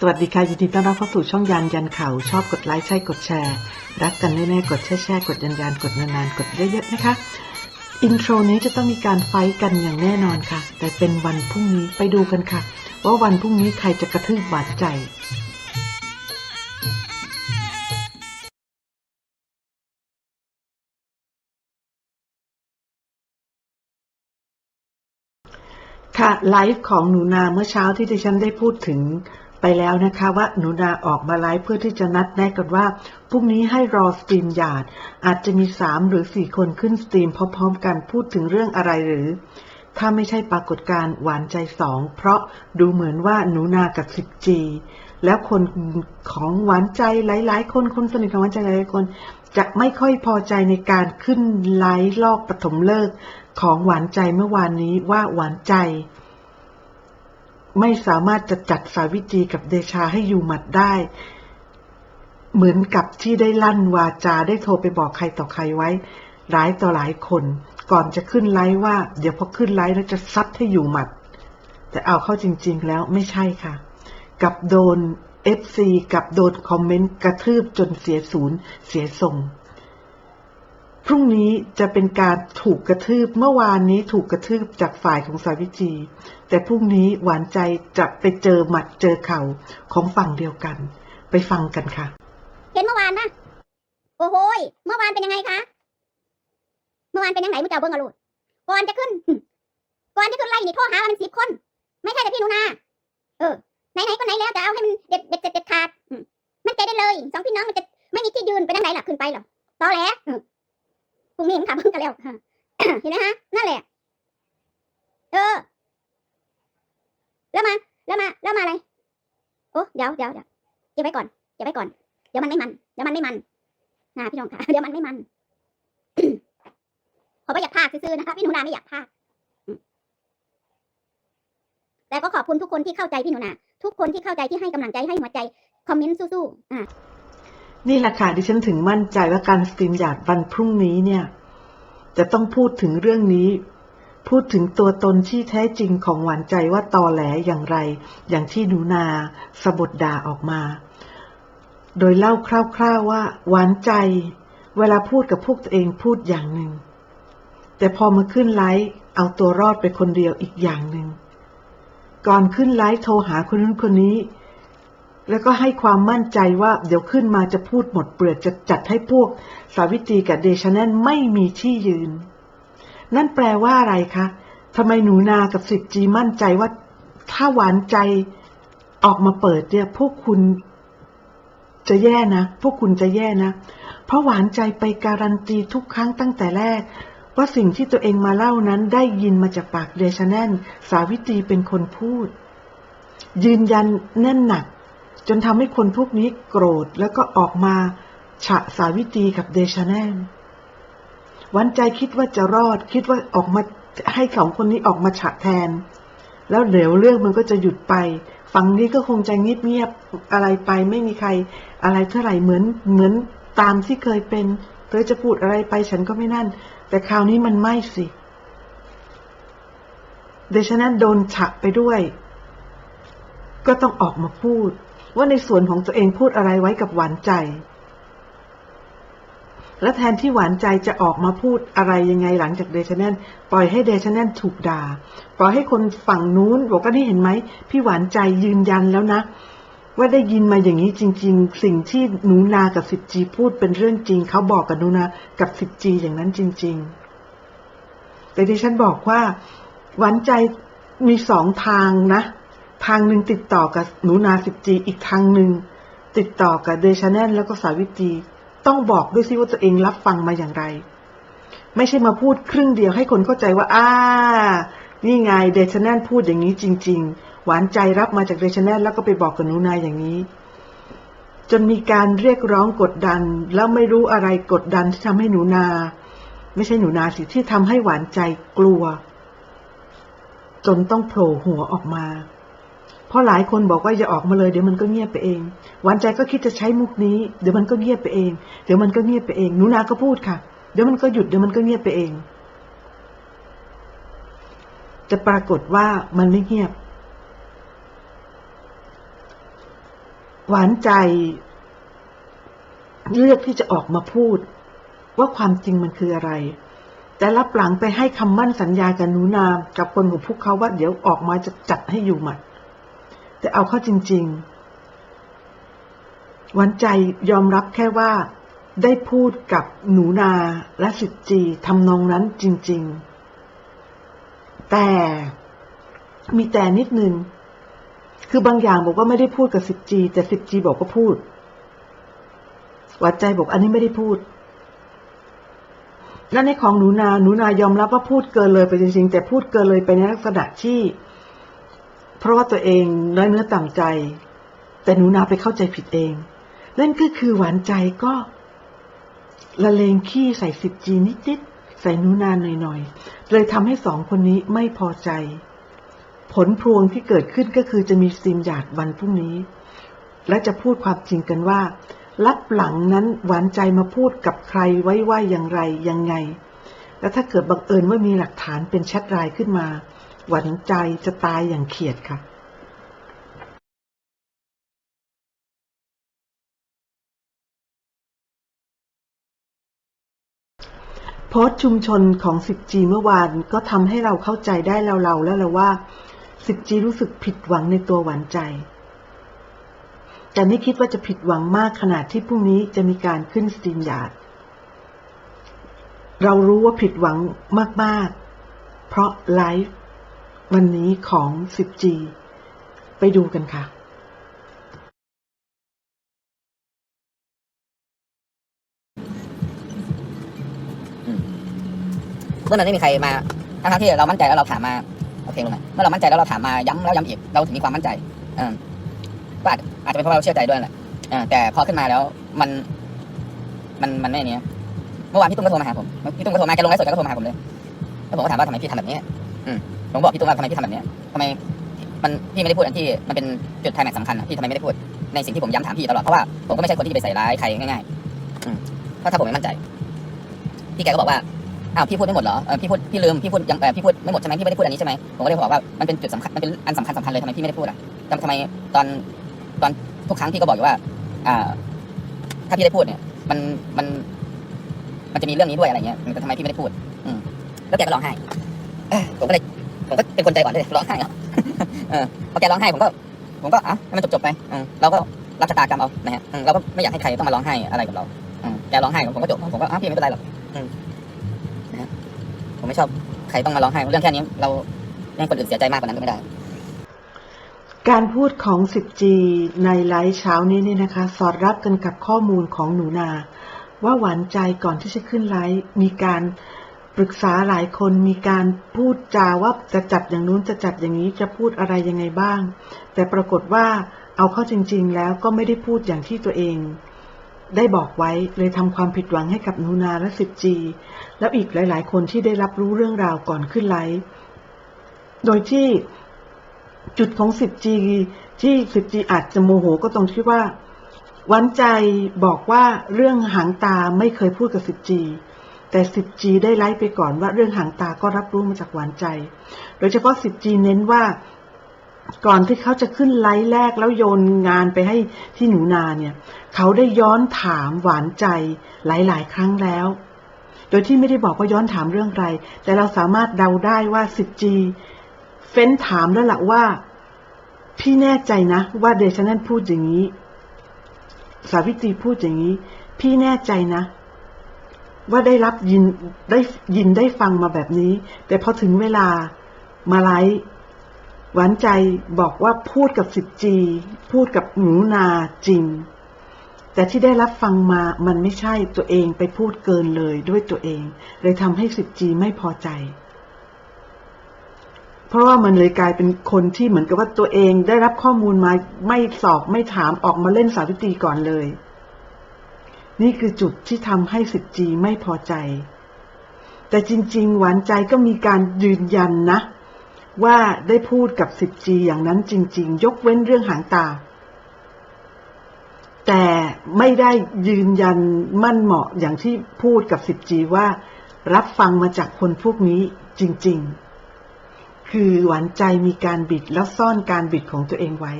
สวัสดีค่ะ ยินดีต้อนรับเข้าสู่ช่องยันยันข่าวชอบกดไลค์ใช่กดแชร์ รักกันแน่ๆกดแช่แช่กดยันยันกดนานๆ กดเยอะๆนะคะ อินโทรนี้จะต้องมีการไฟท์กันอย่างแน่นอนค่ะ แต่เป็นวันพรุ่งนี้ไปดูกันค่ะ ว่าวันพรุ่งนี้ใครจะกระทืบบาดใจค่ะไลฟ์ของหนูนาเมื่อเช้าที่ดิฉันได้พูดถึง ไปแล้วนะคะว่าหนูนาออกมาไลฟ์เพื่อที่จะนัดแนะกันว่าพรุ่งนี้ให้รอสตรีมหยาด อาจจะมีสามหรือสี่คนขึ้นสตรีมพร้อมๆกันพูดถึงเรื่องอะไรหรือ ถ้าไม่ใช่ปรากฏการณ์หวานใจสองเพราะดูเหมือนว่าหนูนากับ 10G แล้วคนของหวานใจหลาย ๆ คนคนสนิทของหวานใจหลายๆคน จะไม่ค่อยพอใจในการขึ้นไลฟ์ลอกปฐมฤกษ์ของหวานใจเมื่อวานนี้ว่าหวานใจ ไม่สามารถจะจัดสาวิตรีกับเดชาให้อยู่หมัดได้ เหมือนกับที่ได้ลั่นวาจาได้โทรไปบอกใครต่อใครไว้ หลายต่อหลายคน ก่อนจะขึ้นไลฟ์ว่า เดี๋ยวพอขึ้นไลฟ์แล้วจะซัดให้อยู่หมัด แต่เอาเข้าจริง ๆ แล้วไม่ใช่ค่ะ กับโดน FC กับโดนคอมเมนต์กระทืบจนเสียศูนย์เสียทรง พรุ่งนี้จะเป็นการถูกกระทืบเมื่อวานนี้ถูกกระทืบจากฝ่ายของสาวิจี แต่พรุ่งนี้หวานใจจะไปเจอหมัดเจอเข่าของฝั่งเดียวกัน ไปฟังกันค่ะ เห็นเมื่อวานนะโอ้โหเมื่อวานเป็นยังไงคะเมื่อวานเป็นยังไงมึงจะเอาเบิ้งอะลูกก่อนจะขึ้นก่อนจะขึ้นไล่นี่โทรหามันสิบคน ไม่ใช่แต่พี่นูนาเออไหนๆก็ไหนแล้วจะเอาให้มันเด็ดเด็ดเด็ดขาดมันใจได้เลยสองพี่น้องมันจะไม่มีที่ยืนไปทางไหนล่ะขึ้นไปหรอตอแหล อืมพรุ่งนี้มันขับเพิ่งกันแล้วเห็นไหมฮะนั่นแหละ เออ แล้วมา แล้วมา แล้วมาอะไร โอ้เดี๋ยวเดี๋ยวเดี๋ยวเก็บไว้ก่อนเก็บไว้ก่อน เดี๋ยวมันไม่มัน เดี๋ยวมันไม่มันนะพี่น้องค่ะ เดี๋ยวมันไม่มันขอไม่อยากพากซื่อๆนะคะพี่หนูนาไม่อยากพากแต่ก็ขอบคุณทุกคนที่เข้าใจพี่หนูนาทุกคนที่เข้าใจที่ให้กำลังใจให้หัวใจ คอมเมนต์สู้ๆอ่านี่แหละค่ะดิฉันถึงมั่นใจว่าการสตรีมหยาดวันพรุ่งนี้เนี่ย จะต้องพูดถึงเรื่องนี้ พูดถึงตัวตนที่แท้จริงของหวานใจว่าตอแหลอย่างไร อย่างที่หนูนาสะบดด่าออกมา โดยเล่าคร่าวๆว่า หวานใจ เวลาพูดกับพวกตัวเองพูดอย่างหนึ่ง แต่พอมาขึ้นไลฟ์เอาตัวรอดไปคนเดียวอีกอย่างหนึ่งก่อนขึ้นไลฟ์โทรหาคนนู้นคนนี้ แล้วก็ให้ความมั่นใจว่าเดี๋ยวขึ้นมาจะพูดหมดเปลือกจะจัดให้พวก สาวิตรีกับเดชแนนไม่มีที่ยืน นั่นแปลว่าอะไรคะทำไมหนูนากับสิบจีมั่นใจว่า ถ้าหวานใจออกมาเปิดเนี่ย พวกคุณจะแย่นะ พวกคุณจะแย่นะ เพราะหวานใจไปการันตีทุกครั้งตั้งแต่แรก ว่าสิ่งที่ตัวเองมาเล่านั้นได้ยินมาจากปากเดชแนนสาวิตรีเป็นคนพูด ยืนยันแน่นหนัก จนทำให้คนพวกนี้โกรธแล้วก็ออกมาฉะสาวิตรีกับเดชแนนวันใจคิดว่าจะรอด คิดว่าออกมาให้สองคนนี้ออกมาฉะแทน แล้วเดี๋ยวเรื่องมันก็จะหยุดไป ฝั่งนี้ก็คงจะเงียบๆอะไรไปไม่มีใคร อะไรเท่าไหร่เหมือนเหมือนตามที่เคยเป็นเธอจะพูดอะไรไปฉันก็ไม่นั่น แต่คราวนี้มันไม่สิ เดชแนนโดนฉะไปด้วย ก็ต้องออกมาพูด ว่าในส่วนของตัวเองพูดอะไรไว้กับหวานใจ และแทนที่หวานใจจะออกมาพูดอะไรยังไงหลังจากเดชแนนปล่อยให้เดชแนนถูกด่า ปล่อยให้คนฝั่งนู้นบอกว่านี่เห็นไหมพี่หวานใจยืนยันแล้วนะว่าได้ยินมาอย่างนี้จริง ๆ สิ่งที่หนูนากับสิบจีพูดเป็นเรื่องจริง เขาบอกกับหนูนากับสิบจีอย่างนั้นจริง ๆ แต่ดิฉันบอกว่าหวานใจมีสองทางนะ ทางหนึ่งติดต่อกับหนูนาสิบจีอีกทางหนึ่งติดต่อกับเดชแนนแล้วก็สาวิตรีต้องบอกด้วยซิว่าตัวเองรับฟังมาอย่างไร ไม่ใช่มาพูดครึ่งเดียวให้คนเข้าใจว่าอ่านี่ไงเดชแนนพูดอย่างนี้จริง ๆ หวานใจรับมาจากเดชแนนแล้วก็ไปบอกกับหนูนาอย่างนี้ จนมีการเรียกร้องกดดัน แล้วไม่รู้อะไรกดดันที่ทำให้หนูนา ไม่ใช่หนูนาสิที่ทำให้หวานใจกลัว จนต้องโผล่หัวออกมา เพราะหลายคนบอกว่าอย่าออกมาเลยเดี๋ยวมันก็เงียบไปเองหวานใจก็คิดจะใช้มุกนี้ เดี๋ยวมันก็เงียบไปเอง เดี๋ยวมันก็เงียบไปเองหนูนาก็พูดค่ะ เดี๋ยวมันก็หยุดเดี๋ยวมันก็เงียบไปเอง จะปรากฏว่ามันไม่เงียบ หวานใจ เลือกที่จะออกมาพูด ว่าความจริงมันคืออะไรแต่รับหลังไปให้คำมั่นสัญญากับหนูนา กับคนของพวกเขาว่าเดี๋ยวออกมาจะจัดให้อยู่หมัด แต่เอาเข้าจริง ๆ หวานใจยอมรับแค่ว่า ได้พูดกับหนูนาและสิทจีทำนองนั้นจริง ๆ แต่มีแต่นิดนึง คือบางอย่างบอกว่าไม่ได้พูดกับสิบจีแต่สิบจีบอกว่าพูด หวัดใจบอกอันนี้ไม่ได้พูดและในของหนูนา หนูนายอมรับว่าพูดเกินเลยไปจริงๆ แต่พูดเกินเลยไปในลักษณะที่ ราะว่าตัวเองน้อยเนื้อต่ำใจ แต่หนูนาไปเข้าใจผิดเอง นั่นก็คือหวานใจก็ ละเลงขี้ใส่สิบจีนิดๆใส่หนูนาหน่อยๆเลยทำให้สองคนนี้ไม่พอใจ ผลพวงที่เกิดขึ้นก็คือจะมีสตรีมหยาดวันพรุ่งนี้ และจะพูดความจริงกันว่ารับหลังนั้นหวานใจมาพูดกับใครไว้ว่าอย่างไรยังไง และถ้าเกิดบังเอิญว่ามีหลักฐานเป็นแชทไลน์ขึ้นมา หวานใจจะตายอย่างเขียดค่ะโพสชุมชนของ 10G เมื่อวานก็ทำให้เราเข้าใจได้เราๆแล้วละว่า 10G รู้สึกผิดหวังในตัวหวานใจแต่ไม่คิดว่าจะผิดหวังมากขนาดที่พรุ่งนี้จะมีการขึ้นสตรีมยาร์ดเรารู้ว่าผิดหวังมาก ๆ เพราะไลฟ์ วันนี้ของ 10G ไปดูกันค่ะ เมื่อมันไม่มีใครมาทั้งๆที่เรามั่นใจแล้วเราถามมาโอเคลงมาเมื่อเรามั่นใจแล้วเราถามมาย้ำแล้วย้ำอีกเราถึงมีความมั่นใจเออก็อาจอาจจะเป็นเพราะเราเชื่อใจด้วยแหละเออแต่พอขึ้นมาแล้วมัน มันมันไม่เนี้ยเมื่อวานพี่ตุ้มก็โทรมาหาผมพี่ตุ้มก็โทรมาแกลงไลฟ์สดแกก็โทรมาหาผมเลยแล้วผมก็ถามว่าทำไมพี่ทำแบบนี้ อืม ผมบอกพี่ตุ้มว่าทำไมพี่ทำแบบนี้ทำไมมันพี่ไม่ได้พูดอันที่มันเป็นจุดไคลแม็กสำคัญอะพี่ทำไมไม่ได้พูดในสิ่งที่ผมย้ำถามพี่ตลอดเพราะว่าผมก็ไม่ใช่คนที่ไปใส่ร้ายใครง่ายๆอืมเพราะถ้าผมไม่มั่นใจ พี่แกก็บอกว่าอ้าวพี่พูดไม่หมดเหรอพี่พูดพี่ลืมพี่พูดยังพี่พูดไม่หมดใช่ไหมพี่ไม่ได้พูดอันนี้ใช่ไหมผมก็เลยบอกว่ามันเป็นจุดสำคัญมันเป็นอันสำคัญสำคัญเลยทำไมพี่ไม่ได้พูดอะทำทำไมตอนตอนทุกครั้งพี่ก็บอกอยู่ว่า อ่า ถ้าพี่ได้พูดเนี่ย มันมัน มันจะมีเรื่องนี้ด้วยอะไรเงี้ยแต่ทำไมพี่ไม่ได้พูด อืมแล้วแกก็ร้องไห้ผมก็เลย ผมก็เป็นคนใจอ่อนเลยร้องไห้เหรอเออพอแกร้องไห้ผมก็ ผมก็อะให้มันจบจบๆไปอืมเราก็รับชะตากรรมเอานะฮะอืมเราก็ไม่อยากให้ใครต้องมาร้องไห้อะไรกับเราอืมแกร้องไห้ผมก็จบผมก็อะพี่ไม่เป็นไรหรอกผมไม่ชอบใครต้องมาร้องไห้เรื่องแค่นี้เราให้คนอื่นเสียใจมากกว่านั้นก็ไม่ได้การพูดของ 10G ในไลฟ์เช้านี้เนี่ยนะคะ สอดรับกันกับข้อมูลของหนูนา ว่าหวานใจก่อนที่จะขึ้นไลฟ์มีการ ปรึกษาหลายคนมีการพูดจาว่าจะจัดอย่างนู้นจะจัดอย่างนี้จะพูดอะไรยังไงบ้าง แต่ปรากฏว่าเอาเข้าจริง ๆ แล้วก็ไม่ได้พูดอย่างที่ตัวเอง ได้บอกไว้เลยทำความผิดหวังให้กับนูนาและ 10G แล้วอีกหลาย ๆ คนที่ได้รับรู้เรื่องราวก่อนขึ้นไลฟ์โดยที่จุดของ 10G ที่ 10G อาจจะโมโหก็ตรงที่ว่าวันใจบอกว่าเรื่องหางตาไม่เคยพูดกับ 10G แต่ 10G ได้ไลฟ์ไปก่อนว่าเรื่องหางตาก็รับรู้มาจากหวานใจ โดยเฉพาะ 10G เน้นว่าก่อนที่เขาจะขึ้นไลฟ์แรกแล้วโยนงานไปให้ที่หนูนาเนี่ย เขาได้ย้อนถามหวานใจหลาย ๆ ครั้งแล้ว โดยที่ไม่ได้บอกว่าย้อนถามเรื่องอะไร แต่เราสามารถเดาได้ว่า 10G เฟ้นถามแล้วล่ะว่า พี่แน่ใจนะ ว่าเดชนันพูดอย่างนี้ สาวิตรีพูดอย่างนี้ พี่แน่ใจนะ ว่าได้รับยินได้ยินได้ฟังมาแบบนี้ แต่พอถึงเวลามาไลฟ์หวานใจบอกว่าพูดกับ 10G พูดกับหนูนาจริง แต่ที่ได้รับฟังมามันไม่ใช่ตัวเองไปพูดเกินเลยด้วยตัวเอง เลยทำให้ 10G ไม่พอใจ เพราะว่ามันเลยกลายเป็นคนที่เหมือนกับว่าตัวเองได้รับข้อมูลมาไม่สอบไม่ถามออกมาเล่นสาวิตรีก่อนเลย นี่คือจุดที่ทำให้ 10G ไม่พอใจ แต่จริง ๆ หวานใจก็มีการยืนยันนะ ว่าได้พูดกับ 10G อย่างนั้นจริง ๆ ยกเว้นเรื่องหางตา แต่ไม่ได้ยืนยันมั่นเหมาะอย่างที่พูดกับ 10G ว่า รับฟังมาจากคนพวกนี้จริง ๆคือหวานใจมีการบิดแล้วซ่อนการบิดของตัวเองไว้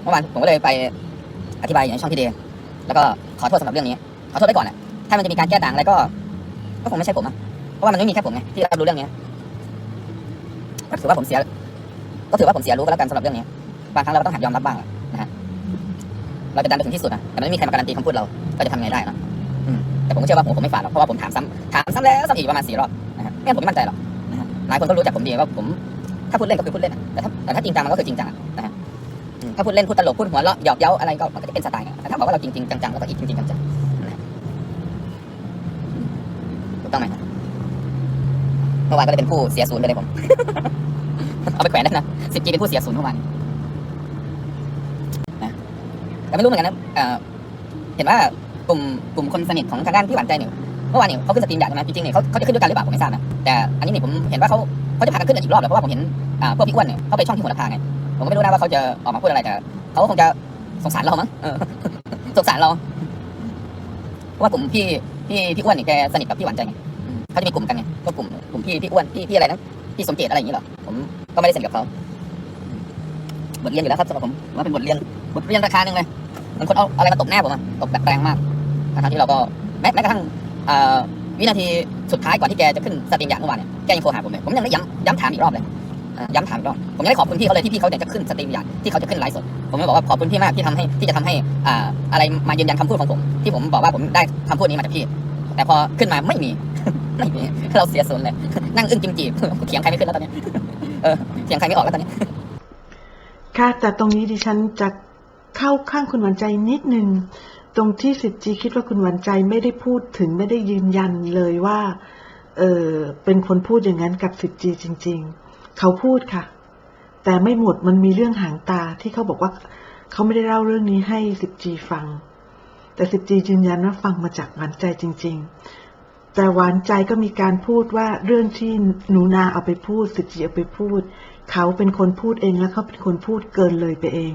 เมื่อวานผมก็เลยไป อธิบายอยู่ในช่องพี่เดย์แล้วก็ขอโทษสำหรับเรื่องนี้ ขอโทษไปก่อนแหละถ้ามันจะมีการแก้ต่างอะไรก็ ก็คงไม่ใช่ผมอะเพราะว่ามันไม่มีแค่ผมไงที่รับรู้เรื่องนี้ก็ถือว่าผมเสีย ก็ถือว่าผมเสียรู้ก็แล้วกันสำหรับเรื่องนี้ บางครั้งเราก็ต้องหัดยอมรับบ้างนะฮะ เราจะดันไปถึงที่สุดนะแต่มันไม่มีใครมาการันตีคำพูดเราเราจะทำไงได้เนอะแต่ผมก็เชื่อว่าผมผมไม่ฝ่าหรอก เพราะว่าผมถามซ้ำถามซ้ำแล้วซ้ำอีกประมาณสี่รอบนะฮะไม่งั้นผมไม่มั่นใจหรอกนะฮะหลายคนก็รู้จักผมดีว่าผม ถ้าพูดเล่นก็คือพูดเล่นแต่ถ้าแต่ถ้าจริงจังมันก็คือจริงจังนะฮะ ถ้าพูดเล่นพูดตลกพูดหัวเราะหยอกเย้าอะไรก็มันก็จะเป็นสไตล์ไงแต่ถ้าบอกว่าเราจริงๆจังๆแล้วก็อีกจริงๆจังๆถูกต้องไหมเมื่อวานก็เลยเป็นผู้เสียศูนย์ไปเลยผม เอาไปแขวนได้นะสิบจีเป็นผู้เสียศูนย์เมื่อวานนะแต่ไม่รู้เหมือนกันนะเอ่อเห็นว่ากลุ่มกลุ่มคนสนิทของทางด้านพี่หวานใจเนี่ยเมื่อวานเนี่ยเขาขึ้นสตรีมอยากใช่ไหมจริงๆเนี่ยเขาเขาจะขึ้นด้วยกันหรือเปล่าผมไม่ทราบนะแต่อันนี้เนี่ยผมเห็นว่าเขาเขาจะพากันขึ้นอีกรอบเลยเพราะว่าผมเห็นอ่าพวกพี่อ้วนเนี่ยเขาไปช่องที่หัวลำพาไง ผมก็ไม่รู้นะว่าเขาจะออกมาพูดอะไรแต่เขาคงจะสงสารเรามั้งเออสงสารเราเพราะว่ากลุ่มพี่พี่พี่อ้วนเนี่ยแกสนิทกับพี่หวานใจไงอืมเขาจะมีกลุ่มกันไงก็กลุ่มกลุ่มพี่พี่อ้วนพี่พี่อะไรนะพี่สมเจตอะไรอย่างนี้เหรอผมก็ไม่ได้สนิทกับเขาบทเรียนอยู่แล้วครับสำหรับผมว่าเป็นบทเรียนบทเรียนราคาหนึ่งเลยบางคนเอาอะไรมาตบหน้าผมอะตบแบบแรงมากทั้งๆที่เราก็แม้แม้กระทั่งเอ่อวินาทีสุดท้ายก่อนที่แกจะขึ้นสตรีมอย่างเมื่อวานเนี่ยแกยังโทรหาผมเลยผมยังได้ย้ำย้ำถามอีกรอบเลยอ่า ย้ำถามกรอบผมยังได้ขอบคุณพี่เขาเลยที่พี่เขาจะขึ้นสตรีมอย่างที่เขาจะขึ้นไลฟ์สด ผมก็บอกว่าขอบคุณพี่มากที่ทำให้ที่จะทำให้อ่าอะไรมายืนยันคำพูดของผม ที่ผมบอกว่าผมได้คำพูดนี้มาจากพี่ แต่พอขึ้นมาไม่มี ไม่มีเราเสียศูนย์เลย นั่งอึ้งจิมจีบเถียงใครไม่ขึ้นแล้วตอนนี้เออเถียงใครไม่ออกแล้วตอนนี้ค่ะแต่ตรงนี้ดิฉันจะเข้าข้างคุณหวันใจนิดนึงตรงที่สิทธิ์จีคิดว่าคุณหวันใจไม่ได้พูดถึงไม่ได้ยืนยันเลยว่าเออเป็นคนพูดอย่างนั้นกับสิทธิ์จีจริง ๆ เขาพูดค่ะ แต่ไม่หมดมันมีเรื่องหางตาที่เขาบอกว่า เขาไม่ได้เล่าเรื่องนี้ให้สิทธิ์จีฟัง แต่สิทธิ์จียืนยันว่าฟังมาจากหวานใจจริง ๆ แต่หวานใจก็มีการพูดว่าเรื่องที่หนูนาเอาไปพูด สิทธิ์จีเอาไปพูด เขาเป็นคนพูดเองแล้วเขาเป็นคนพูดเกินเลยไปเอง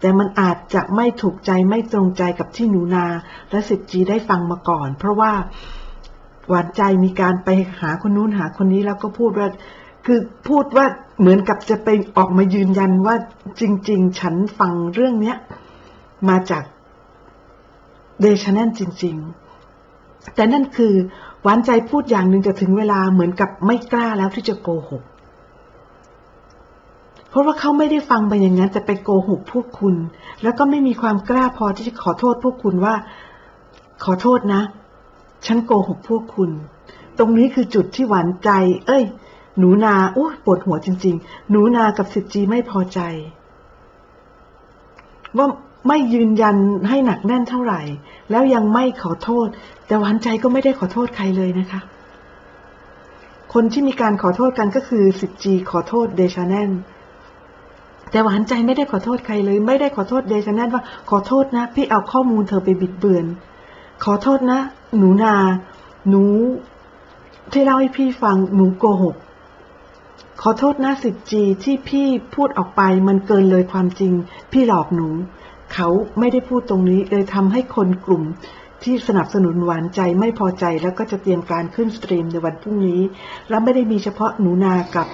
แต่มันอาจจะไม่ถูกใจไม่ตรงใจกับที่หนูนา และสิทธิ์จีได้ฟังมาก่อน เพราะว่าหวานใจมีการไปหาคนนู้นหาคนนี้แล้วก็พูดว่า คือพูดว่าเหมือนกับจะไปออกมายืนยันว่าจริง ๆ ฉันฟังเรื่องเนี้ยมาจากเดชแนนจริง ๆ แต่นั่นคือหวานใจพูดอย่างหนึ่งจะถึงเวลาเหมือนกับไม่กล้าแล้วที่จะโกหก เพราะว่าเขาไม่ได้ฟังไปอย่างนั้นแต่ไปโกหกพวกคุณ แล้วก็ไม่มีความกล้าพอที่จะขอโทษพวกคุณว่า ขอโทษนะ ฉันโกหกพวกคุณ ตรงนี้คือจุดที่หวานใจ เอ้ย หนูนาโอ้ปวดหัวจริง ๆ หนูนากับสิทธิจีไม่พอใจ ว่าไม่ยืนยันให้หนักแน่นเท่าไหร่ แล้วยังไม่ขอโทษ แต่หวานใจก็ไม่ได้ขอโทษใครเลยนะคะ คนที่มีการขอโทษกันก็คือสิทธิจีขอโทษเดชาแนนแต่หวานใจไม่ได้ขอโทษใครเลย ไม่ได้ขอโทษเดชาแนนว่าขอโทษนะ พี่เอาข้อมูลเธอไปบิดเบือน ขอโทษนะ หนูนา หนูที่เล่าให้พี่ฟังหนูโกหก ขอโทษนะสิจีที่พี่พูดออกไปมันเกินเลยความจริง พี่หลอกหนู เขาไม่ได้พูดตรงนี้เลยทำให้คนกลุ่มที่สนับสนุนหวานใจไม่พอใจแล้วก็จะเตรียมการขึ้นสตรีมในวันพรุ่งนี้ แล้วไม่ได้มีเฉพาะหนูนากับ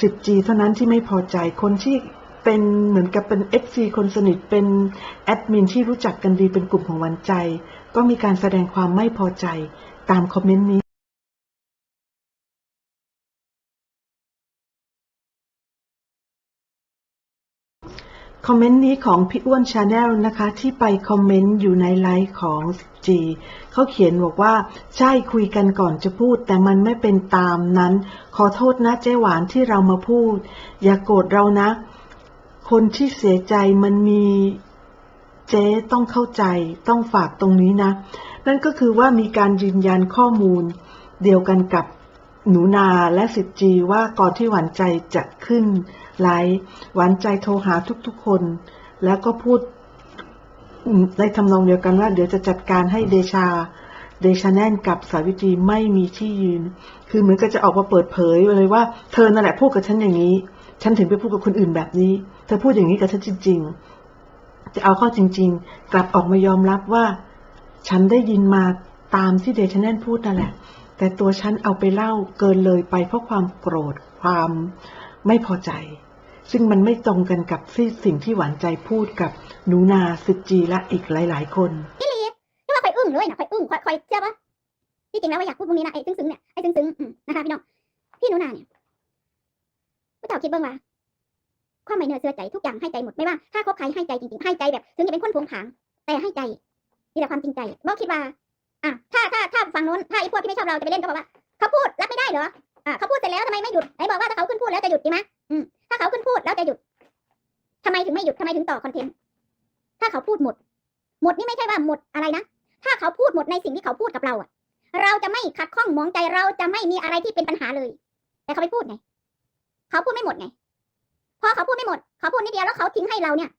สิทธิ์จีเท่านั้นที่ไม่พอใจคนที่เป็นเหมือนกับเป็นเอฟซีคนสนิทเป็นแอดมินที่รู้จักกันดีเป็นกลุ่มของหวานใจ ก็มีการแสดงความไม่พอใจตามคอมเมนต์นี้ คอมเมนต์นี้ของพี่อ้วนชาแนลนะคะ ที่ไปคอมเมนต์อยู่ในไลฟ์ของจีเขาเขียนบอกว่าใช่คุยกันก่อนจะพูด แต่มันไม่เป็นตามนั้น ขอโทษนะเจ๊หวานที่เรามาพูด อย่ากโกรธเรานะ คนที่เสียใจมันมีเจ๊ต้องเข้าใจต้องฝากตรงนี้นะ นั่นก็คือว่ามีการยืนยันข้อมูลเดียวกันกับ หนูนาและสิทธิ์จีว่าก่อนที่หวานใจจะขึ้นไลฟ์หวานใจโทรหาทุกๆคน แล้วก็พูดในทำนองเดียวกันว่า เดี๋ยวจะจัดการให้เดชา เดชาแน่นกับสาวิตรีไม่มีที่ยืน คือเหมือนกับจะออกมาเปิดเผยเลยว่า เธอนั่นแหละพูดกับฉันอย่างนี้ ฉันถึงไปพูดกับคนอื่นแบบนี้ เธอพูดอย่างนี้กับฉันจริง ๆ จะเอาข้อจริง ๆ กลับออกมายอมรับว่า ฉันได้ยินมา ตามที่เดชแนนพูดนั่นแหละ แต่ตัวฉันเอาไปเล่าเกินเลยไปเพราะความโกรธความไม่พอใจ ซึ่งมันไม่ตรงกันกับที่สิ่งที่หวานใจพูดกับหนูนาสิจีและอีกหลาย ๆ คนที่ว่าคอยอึ้งเลยนะคอยอึ้งคอยคอยเชื่อปะที่จริงแล้วว่าอยากพูดพวกนี้นะไอ้ซึ้งๆเนี่ยไอ้ซึ้งๆนะคะพี่น้องพี่หนูนาเนี่ยผู้เจ้าคิดบ้างว่าความไม่เนื้อเชื่อใจทุกอย่างให้ใจหมดไม่ว่าถ้าคบใครให้ใจจริงๆให้ใจแบบ ถึงจะเป็นคนผงผางแต่ให้ใจมีแต่ความจริงใจบอกคิดว่า อะถ้าถ้าถ้าฝั่งโน้นถ้าไอ้พวกที่ไม่ชอบเราจะไปเล่นก็บอกว่าเขาพูดรับไม่ได้เหรออะเขาพูดเสร็จแล้วทำไมไม่หยุดไหนบอกว่าถ้าเขาขึ้นพูดแล้วจะหยุดดีไหมอืมถ้าเขาขึ้นพูดแล้วจะหยุดทำไมถึงไม่หยุดทำไมถึงต่อคอนเทนต์ถ้าเขาพูดหมด หมดนี่ไม่ใช่ว่าหมดอะไรนะถ้าเขาพูดหมดในสิ่งที่เขาพูดกับเราอะเราจะไม่ขัดข้องมองใจเราจะไม่มีอะไรที่เป็นปัญหาเลย แต่เขาไม่พูดไงเขาพูดไม่หมดไงพอเขาพูดไม่หมด เขาพูดนิดเดียวแล้วเขาทิ้งให้เราเนี่ย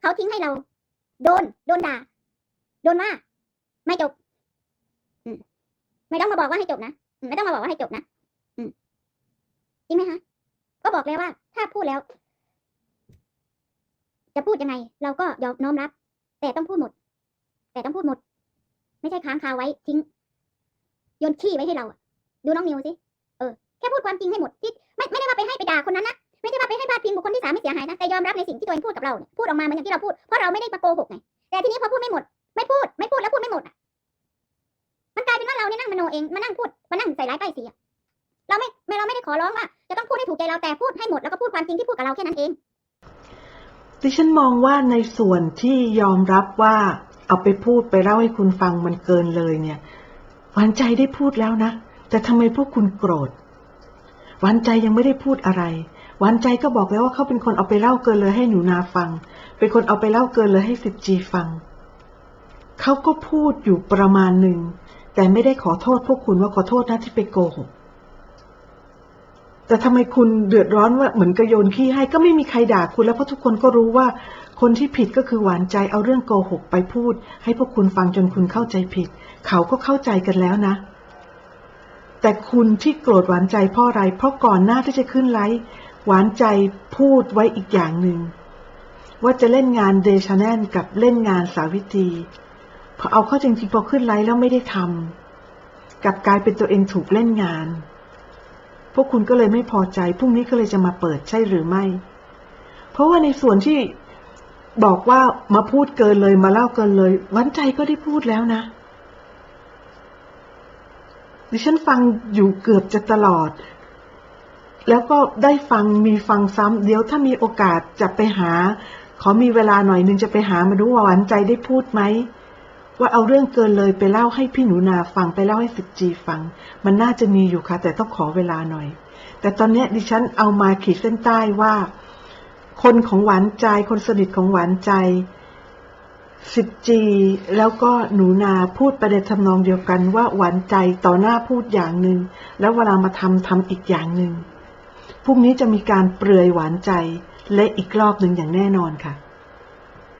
เขาทิ้งให้เรา โดน โดนด่า โดนว่า ไม่จบอืมไม่ต้องมาบอกว่าให้จบนะอืมไม่ต้องมาบอกว่าให้จบนะอืมจริงไหมคะก็บอกแล้วว่า ถ้าพูดแล้ว จะพูดยังไง เราก็ยอมน้อมรับ แต่ต้องพูดหมด แต่ต้องพูดหมด ไม่ใช่ค้างคาไว้ทิ้งโยนขี้ไว้ให้เราอะดูน้องนิวสิเออแค่พูดความจริงให้หมดที่ไม่ไม่ได้ว่าไปให้ไปด่าคนนั้นนะไม่ใช่ว่าไปให้พาดพิงบุคคลที่สามไม่เสียหายนะแต่ยอมรับในสิ่งที่ตัวเองพูดกับเราเนี่ยพูดออกมาเหมือนอย่างที่เราพูดเพราะเราไม่ได้มาโกหกไงแต่ทีนี้พอพูดไม่หมด ไม่พูด ไม่พูดแล้วพูดไม่หมดอะมันกลายเป็นว่าเราเนี่ยนั่งมโนเองมานั่งพูดมานั่งใส่ร้ายป้ายสีอะเราไม่ไม่เราไม่ได้ขอร้องว่าจะต้องพูดให้ถูกใจเราแต่พูดให้หมดแล้วก็พูดความจริงที่พูดกับเราแค่นั้นเอง ดิฉันมองว่าในส่วนที่ยอมรับว่า เอาไปพูดไปเล่าให้คุณฟังมันเกินเลยเนี่ยหวานใจได้พูดแล้วนะ แต่ทำไมพวกคุณโกรธหวานใจยังไม่ได้พูดอะไรหวานใจก็บอกแล้วว่าเขาเป็นคนเอาไปเล่าเกินเลยให้หนูนาฟัง เป็นคนเอาไปเล่าเกินเลยให้สิบจีฟัง เขาก็พูดอยู่ประมาณหนึ่ง แต่ไม่ได้ขอโทษพวกคุณว่าขอโทษนะที่ไปโกหก แต่ทำไมคุณเดือดร้อนว่าเหมือนกระโยนขี้ให้ก็ไม่มีใครด่าคุณแล้วเพราะทุกคนก็รู้ว่า คนที่ผิดก็คือหวานใจเอาเรื่องโกหกไปพูด ให้พวกคุณฟังจนคุณเข้าใจผิด เขาก็เข้าใจกันแล้วนะ แต่คุณที่โกรธหวานใจเพราะอะไร เพราะก่อนหน้าที่จะขึ้นไลฟ์หวานใจพูดไว้อีกอย่างหนึ่งว่าจะเล่นงานเดชาแนนกับเล่นงานสาวิตรี พอเอาเข้าจริงๆพอขึ้นไลฟ์แล้วไม่ได้ทำกลับกลายเป็นตัวเองถูกเล่นงาน พวกคุณก็เลยไม่พอใจพรุ่งนี้ก็เลยจะมาเปิดใช่หรือไม่ เพราะว่าในส่วนที่บอกว่ามาพูดเกินเลยมาเล่าเกินเลยหวันใจก็ได้พูดแล้วนะ ดิฉันฟังอยู่เกือบจะตลอด แล้วก็ได้ฟังมีฟังซ้ำเดี๋ยวถ้ามีโอกาสจะไปหา ขอมีเวลาหน่อยนึงจะไปหามาดูว่าหวานใจได้พูดไหม ว่าเอาเรื่องเกินเลยไปเล่าให้พี่หนูนาฟังไปเล่าให้สิบจีฟัง มันน่าจะมีอยู่ค่ะ แต่ต้องขอเวลาหน่อย แต่ตอนนี้ดิฉันเอามาขีดเส้นใต้ว่า คนของหวานใจ คนสนิทของหวานใจสิบจีแล้วก็หนูนาพูดประเด็นทำนองเดียวกันว่าหวานใจต่อหน้าพูดอย่างหนึ่งแล้วเวลามาทำทำอีกอย่างหนึ่งพรุ่งนี้จะมีการเปลือยหวานใจและอีกรอบหนึ่งอย่างแน่นอนค่ะ